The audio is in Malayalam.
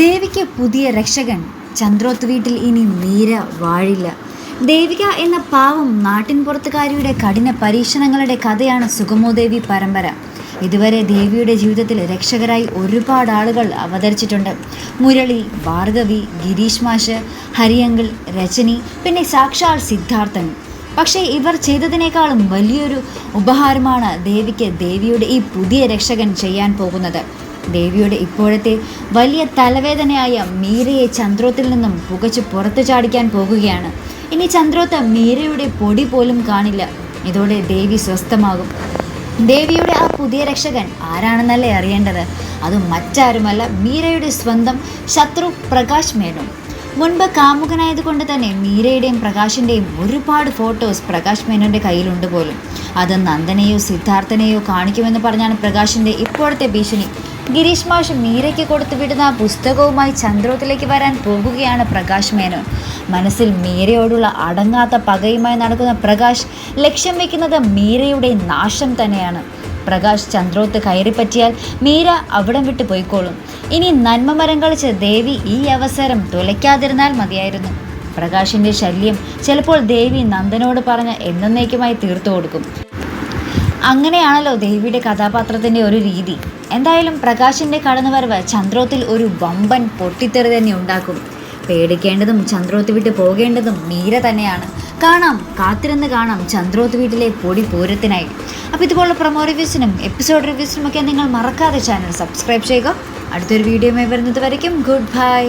ദേവിക്ക് പുതിയ രക്ഷകൻ. ചന്ദ്രോത്ത് വീട്ടിൽ ഇനി നീര വാഴില്ല. ദേവിക എന്ന പാവം നാട്ടിൻ പുറത്തുകാരിയുടെ കഠിന പരീക്ഷണങ്ങളുടെ കഥയാണ് സുഗമോദേവി പരമ്പര. ഇതുവരെ ദേവിയുടെ ജീവിതത്തിൽ രക്ഷകരായി ഒരുപാട് ആളുകൾ അവതരിച്ചിട്ടുണ്ട്. മുരളി ഭാർഗവി ഗിരീഷ് മാഷ് ഹരിയങ്കിൾ രജനി പിന്നെ സാക്ഷാൽ സിദ്ധാർത്ഥൻ. പക്ഷേ ഇവർ ചെയ്തതിനേക്കാളും വലിയൊരു ഉപഹാരമാണ് ദേവിക്ക് ദേവിയുടെ ഈ പുതിയ രക്ഷകൻ ചെയ്യാൻ പോകുന്നത്. ദേവിയുടെ ഇപ്പോഴത്തെ വലിയ തലവേദനയായ മീരയെ ചന്ദ്രോത്തിൽ നിന്നും പുകച്ച് പുറത്തു ചാടിക്കാൻ പോകുകയാണ്. ഇനി ചന്ദ്രോത്ത് മീരയുടെ പൊടി പോലും കാണില്ല. ഇതോടെ ദേവി സ്വസ്ഥമാകും. ദേവിയുടെ ആ പുതിയ രക്ഷകൻ ആരാണെന്നല്ലേ അറിയേണ്ടത്? അത് മറ്റാരുമല്ല മീരയുടെ സ്വന്തം ശത്രു പ്രകാശ് മേനോൻ. മുൻപ് കാമുകനായതുകൊണ്ട് തന്നെ മീരയുടെയും പ്രകാശിന്റെയും ഒരുപാട് ഫോട്ടോസ് പ്രകാശ് മേനോന്റെ കയ്യിലുണ്ട് പോലും. അത് നന്ദനെയോ സിദ്ധാർത്ഥനെയോ കാണിക്കുമെന്ന് പറഞ്ഞാണ് പ്രകാശിന്റെ ഇപ്പോഴത്തെ ഭീഷണി. ഗിരീഷ് മാഷ് മീരയ്ക്ക് കൊടുത്തു വിടുന്ന പുസ്തകവുമായി ചന്ദ്രോത്തിലേക്ക് വരാൻ പോകുകയാണ് പ്രകാശ് മേനോൻ. മനസ്സിൽ മീരയോടുള്ള അടങ്ങാത്ത പകയുമായി നടക്കുന്ന പ്രകാശ് ലക്ഷ്യം വെക്കുന്നത് മീരയുടെ നാശം തന്നെയാണ്. പ്രകാശ് ചന്ദ്രോത്ത് കയറിപ്പറ്റിയാൽ മീര അവിടം വിട്ടു പോയിക്കോളും. ഇനി നന്മ മരം കളിച്ച് ദേവി ഈ അവസരം തുലയ്ക്കാതിരുന്നാൽ മതിയായിരുന്നു. പ്രകാശിന്റെ ശല്യം ചിലപ്പോൾ ദേവി നന്ദനോട് പറഞ്ഞ് എന്നേക്കുമായി തീർത്തു കൊടുക്കും. അങ്ങനെയാണല്ലോ ദേവിയുടെ കഥാപാത്രത്തിന്റെ ഒരു രീതി. എന്തായാലും പ്രകാശിന്റെ കടന്നുവരവ് ചന്ദ്രോത്തിൽ ഒരു വമ്പൻ പൊട്ടിത്തെറി തന്നെ ഉണ്ടാക്കും. പേടിക്കേണ്ടതും ചന്ദ്രോത്ത് വിട്ട് പോകേണ്ടതും മീര തന്നെയാണ്. കാണാം കാത്തിരുന്ന് കാണാം ചന്ദ്രോത്ത് വീട്ടിലെ പൊടി പൂരത്തിനായി. അപ്പോൾ ഇതുപോലുള്ള പ്രൊമോ റിവ്യൂസിനും എപ്പിസോഡ് റിവ്യൂസിനും ഒക്കെ നിങ്ങൾ മറക്കാതെ ചാനൽ സബ്സ്ക്രൈബ് ചെയ്യുക. അടുത്തൊരു വീഡിയോയുമായി വരുന്നത് വരയ്ക്കും. Good bye